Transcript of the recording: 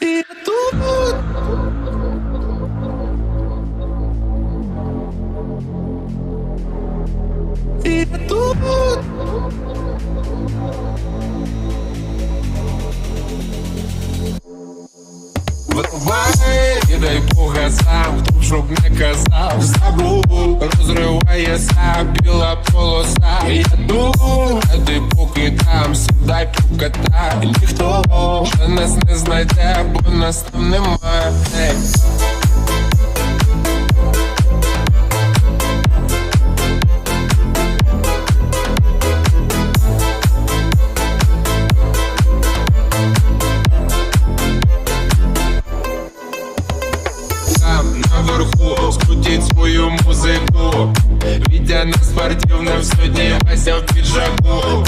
Я тут. Я тут. Вирубай, і дай Бога сам, хто б щоб не казав, забув, розривається біла полоса. Я тут, а ти поки там, сідай покатай. Ніхто вже не знайде, бо нас там немає. Наверху скрутіть свою музику. Вітя на спортивному сьогодні Вася в піджаку